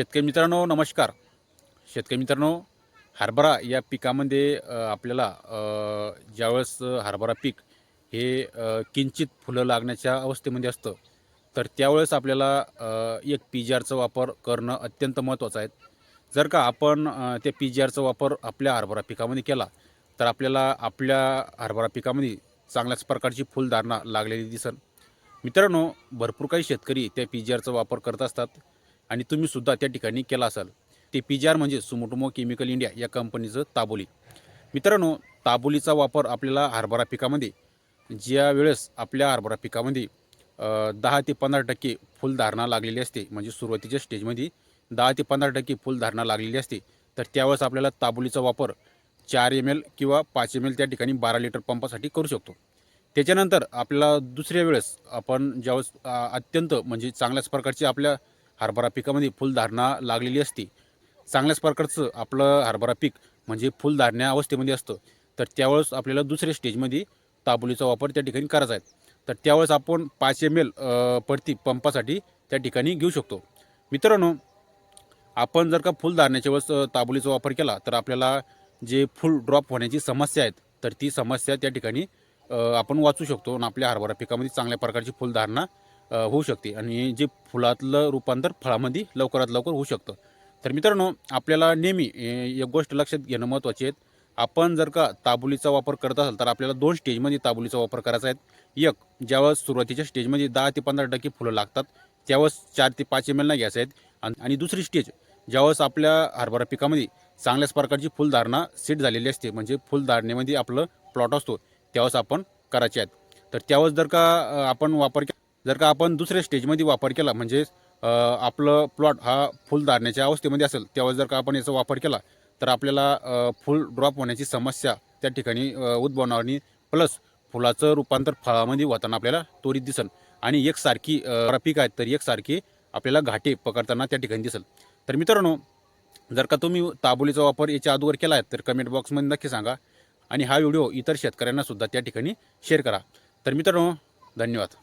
शेतकरी मित्रांनो नमस्कार. शेतकरी मित्रांनो हरभरा या पिकामध्ये आपल्याला ज्यावेळेस हरभरा पीक हे किंचित फुलं लागण्याच्या अवस्थेमध्ये असतं तर त्यावेळेस आपल्याला एक पी जी आरचा वापर करणं अत्यंत महत्त्वाचं आहे. जर का आपण त्या पी जी आरचा वापर आपल्या हरभरा पिकामध्ये केला तर आपल्याला आपल्या हरभरा पिकामध्ये चांगल्याच प्रकारची फुलधारणा लागलेली दिसन मित्रांनो भरपूर काही शेतकरी त्या पी जी आरचा वापर करत असतात. आणि तुम्ही सुद्धा त्या ठिकाणी केला असाल. ते पी जी आर म्हणजे सुमोटोमो केमिकल इंडिया या कंपनीचं ताबोली. मित्रांनो ताबोलीचा वापर आपल्याला हरभरा पिकामध्ये ज्या वेळेस आपल्या हरभरा पिकामध्ये दहा ते पंधरा टक्के फुलधारणा लागलेली असते म्हणजे सुरुवातीच्या स्टेजमध्ये दहा ते पंधरा टक्के फुलधारणा लागलेली असते तर त्यावेळेस आपल्याला ताबोलीचा वापर चार एम एल किंवा पाच एम एल त्या ठिकाणी बारा लिटर पंपासाठी करू शकतो. त्याच्यानंतर आपल्याला दुसऱ्या वेळेस आपण ज्यावेळेस अत्यंत म्हणजे चांगल्याच प्रकारची आपल्या हरभरा पिकामध्ये फुलधारणा लागलेली असते. चांगल्याच प्रकारचं आपलं हरभरा पीक म्हणजे फुलधारण्या अवस्थेमध्ये असतं. तर त्यावेळेस आपल्याला दुसऱ्या स्टेजमध्ये ताबोलीचा वापर त्या ठिकाणी करायचा आहे. तर त्यावेळेस आपण पाच एम एल प्रति पंपासाठी त्या ठिकाणी घेऊ शकतो. मित्रांनो आपण जर का फुलधारण्याच्या वेळेस ताबुलीचा ताबोलीचा वापर केला तर आपल्याला जे फुल ड्रॉप होण्याची समस्या आहेत तर ती समस्या त्या ठिकाणी आपण वाचू शकतो. आणि आपल्या हरभरा पिकामध्ये चांगल्या प्रकारची फुलधारणा होऊ शकते आणि जे फुलातलं रूपांतर फळामध्ये लवकरात लवकर होऊ शकतं. तर मित्रांनो आपल्याला नेहमी एक गोष्ट लक्षात घेणं महत्त्वाची आहे. आपण जर का ताबुलीचा वापर करत असाल तर आपल्याला दोन स्टेजमध्ये ताबुलीचा वापर करायचा आहे. एक ज्यावेळेस सुरुवातीच्या स्टेजमध्ये दहा ते पंधरा टक्के फुलं लागतात त्यावेळेस चार ते पाच एम एलना घ्यायचं आहेत. आणि दुसरी स्टेज ज्यावेळेस आपल्या हरभरा पिकामध्ये चांगल्याच प्रकारची फुलधारणा सेट झालेली असते म्हणजे फुलधारणेमध्ये आपलं प्लॉट असतो त्यावेळेस आपण करायचे आहेत. तर त्यावेळेस जर का आपण वापर के जर का आपण दुसऱ्या स्टेजमध्ये वापर केला म्हणजे आपलं प्लॉट हा फुलधारण्याच्या अवस्थेमध्ये असेल त्यावेळेस जर का आपण याचा वापर केला तर आपल्याला फुल ड्रॉप होण्याची समस्या त्या ठिकाणी उद्भवणार आणि प्लस फुलाचं रूपांतर फळामध्ये होताना आपल्याला त्वरित दिसेल. आणि एकसारखी अ, पीक आहेत तर एकसारखी आपल्याला घाटे पकडताना त्या ठिकाणी दिसेल. तर मित्रांनो जर का तुम्ही ताबोलीचा वापर याच्या अगोदर केला आहे तर कमेंट बॉक्समध्ये नक्की सांगा. आणि हा व्हिडिओ इतर शेतकऱ्यांनासुद्धा त्या ठिकाणी शेअर करा. तर मित्रांनो धन्यवाद.